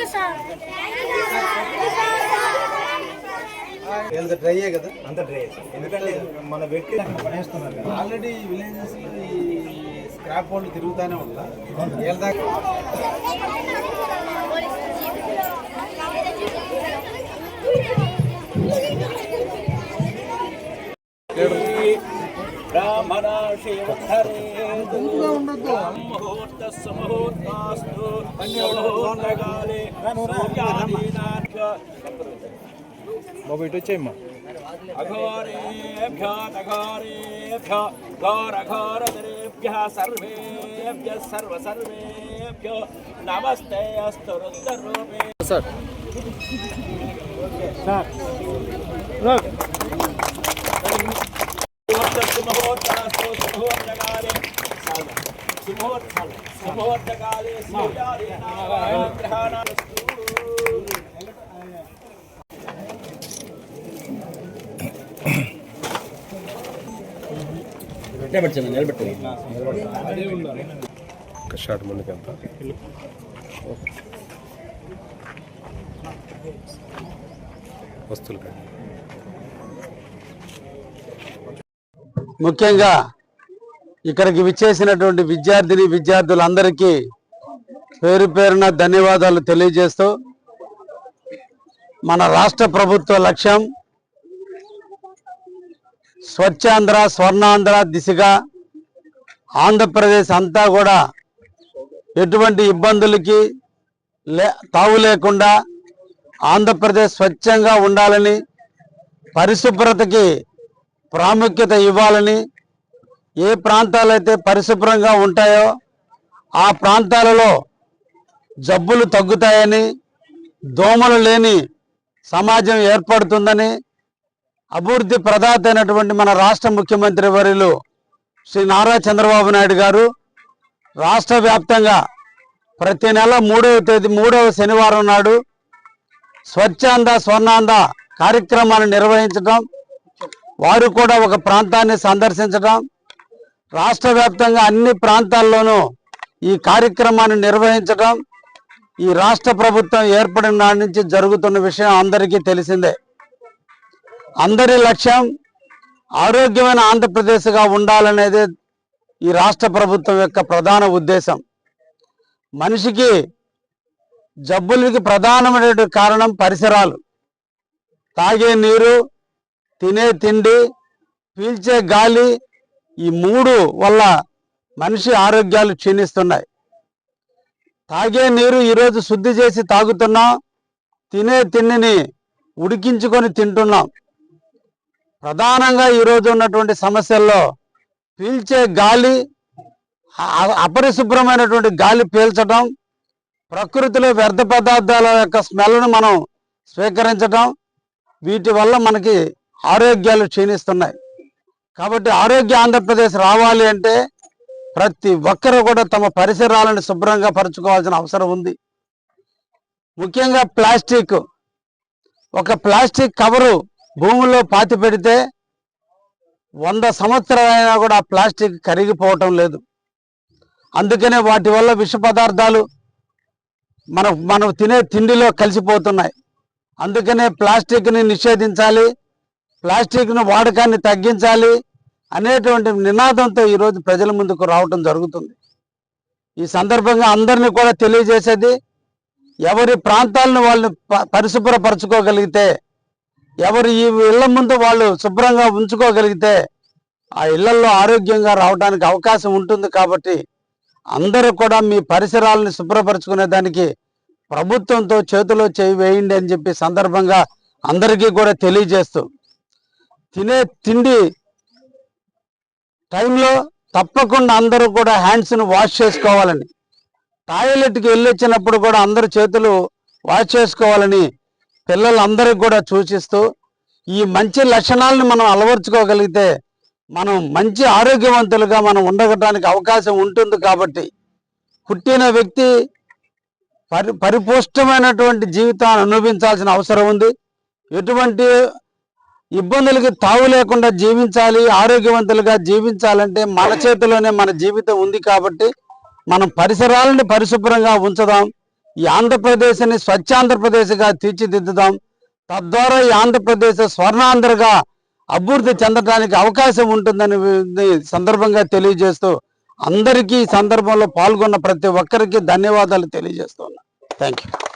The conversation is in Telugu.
యూ సార్ వీళ్ళది డ్రై కదా? అంత డ్రై ఎందుకంటే మన వ్యక్తి పడేస్తున్నారు కదా. ఆల్రెడీ విలేజెస్ ఈ స్క్రాప్ వాళ్ళు తిరుగుతానే ఉంటా దాకా బ్రాహ్మణ శివహరే బాబు ఇటు వచ్చేయమ్మా. అఘోరేభ్య తఘోరేభ్య ఘోరఘోరదరేభ్య సర్వేభ్య సర్వ సర్వేభ్య నమస్తే అస్తు రుద్రరూపే. సార్. సుముహూర్తాస్తు సుముహూర్తకాలే సూర్యాదీనాగ్రహాణస్తు ఒక షాట్ ముందుకు వెళ్తా వస్తువులు ముఖ్యంగా ఇక్కడికి విచ్చేసినటువంటి విద్యార్థిని విద్యార్థులందరికీ పేరు పేరున ధన్యవాదాలు తెలియజేస్తూ మన రాష్ట్ర ప్రభుత్వ లక్ష్యం స్వచ్ఛాంధ్ర స్వర్ణాంధ్ర దిశగా ఆంధ్రప్రదేశ్ అంతా కూడా ఎటువంటి ఇబ్బందులకి లే తావు లేకుండా ఆంధ్రప్రదేశ్ స్వచ్ఛంగా ఉండాలని పరిశుభ్రతకి ప్రాముఖ్యత ఇవ్వాలని ఏ ప్రాంతాలైతే పరిశుభ్రంగా ఉంటాయో ఆ ప్రాంతాలలో జబ్బులు తగ్గుతాయని దోమలు లేని సమాజం ఏర్పడుతుందని అభివృద్ధి ప్రదాత అయినటువంటి మన రాష్ట్ర ముఖ్యమంత్రి వర్యులు శ్రీ నారా చంద్రబాబు నాయుడు గారు రాష్ట్ర వ్యాప్తంగా ప్రతి నెల మూడవ తేదీ మూడవ శనివారం నాడు స్వచ్ఛాంద స్వర్ణాంద కార్యక్రమాన్ని నిర్వహించడం వారు కూడా ఒక ప్రాంతాన్ని సందర్శించడం రాష్ట్ర వ్యాప్తంగా అన్ని ప్రాంతాల్లోనూ ఈ కార్యక్రమాన్ని నిర్వహించడం ఈ రాష్ట్ర ప్రభుత్వం ఏర్పడిన నాటి నుంచి జరుగుతున్న విషయం అందరికీ తెలిసిందే. అందరి లక్ష్యం ఆరోగ్యమైన ఆంధ్రప్రదేశ్గా ఉండాలనేదే ఈ రాష్ట్ర ప్రభుత్వం యొక్క ప్రధాన ఉద్దేశం. మనిషికి జబ్బులకి ప్రధానమైన కారణం పరిసరాలు. తాగే నీరు తినే తిండి పీల్చే గాలి ఈ మూడు వల్ల మనిషి ఆరోగ్యాలు క్షీణిస్తున్నాయి. తాగే నీరు ఈరోజు శుద్ధి చేసి తాగుతున్నాం. తినే తిండిని ఉడికించుకొని తింటున్నాం. ప్రధానంగా ఈరోజు ఉన్నటువంటి సమస్యల్లో పీల్చే గాలి అపరిశుభ్రమైనటువంటి గాలి పీల్చడం ప్రకృతిలో వ్యర్థ పదార్థాల యొక్క స్మెల్ను మనం స్వీకరించడం వీటి వల్ల మనకి ఆరోగ్యాలు క్షీణిస్తున్నాయి. కాబట్టి ఆరోగ్య ఆంధ్రప్రదేశ్ రావాలి అంటే ప్రతి ఒక్కరూ కూడా తమ పరిసరాలను శుభ్రంగా పరుచుకోవాల్సిన అవసరం ఉంది. ముఖ్యంగా ప్లాస్టిక్. ఒక ప్లాస్టిక్ కవరు భూమిలో పాతి పెడితే వంద సంవత్సరాలైనా కూడా ఆ ప్లాస్టిక్ కరిగిపోవటం లేదు. అందుకనే వాటి వల్ల విష పదార్థాలు మన మనం తినే తిండిలో కలిసిపోతున్నాయి. అందుకనే ప్లాస్టిక్ని నిషేధించాలి. ప్లాస్టిక్ను వాడకాన్ని తగ్గించాలి. అనేటువంటి నినాదంతో ఈరోజు ప్రజల ముందుకు రావటం జరుగుతుంది. ఈ సందర్భంగా అందరినీ కూడా తెలియజేసేది ఎవరి ప్రాంతాలను వాళ్ళు పరిశుభ్రపరచుకోగలిగితే ఎవరు ఈ ఇళ్ళ ముందు వాళ్ళు శుభ్రంగా ఉంచుకోగలిగితే ఆ ఇళ్ళలో ఆరోగ్యంగా రావడానికి అవకాశం ఉంటుంది కాబట్టి అందరూ కూడా మీ పరిసరాలను శుభ్రపరచుకునే దానికి ప్రభుత్వంతో చేతిలో చేయి వేయండి అని చెప్పి సందర్భంగా అందరికీ కూడా తెలియజేస్తూ తినే తిండి టైంలో తప్పకుండా అందరూ కూడా హ్యాండ్స్ను వాష్ చేసుకోవాలని. టాయిలెట్కి వెళ్ళొచ్చినప్పుడు కూడా అందరు చేతులు వాష్ చేసుకోవాలని పిల్లలందరికీ కూడా సూచిస్తూ ఈ మంచి లక్షణాలను మనం అలవర్చుకోగలిగితే మనం మంచి ఆరోగ్యవంతులుగా మనం ఉండగటానికి అవకాశం ఉంటుంది కాబట్టి పుట్టిన వ్యక్తి పరి పరిపుష్టమైనటువంటి జీవితాన్ని అనుభవించాల్సిన అవసరం ఉంది. ఎటువంటి ఇబ్బందులకి తావు లేకుండా జీవించాలి ఆరోగ్యవంతులుగా జీవించాలంటే మన చేతిలోనే మన జీవితం ఉంది కాబట్టి మనం పరిసరాలని పరిశుభ్రంగా ఉంచుదాం. ఈ ఆంధ్రప్రదేశ్ని స్వచ్ఛాంధ్రప్రదేశ్గా తీర్చిదిద్దుదాం. తద్వారా ఈ ఆంధ్రప్రదేశ్ స్వర్ణాంధ్రగా అభివృద్ధి చెందడానికి అవకాశం ఉంటుందని సందర్భంగా తెలియజేస్తూ అందరికీ ఈ సందర్భంలో పాల్గొన్న ప్రతి ఒక్కరికి ధన్యవాదాలు తెలియజేస్తున్నా థ్యాంక్ యూ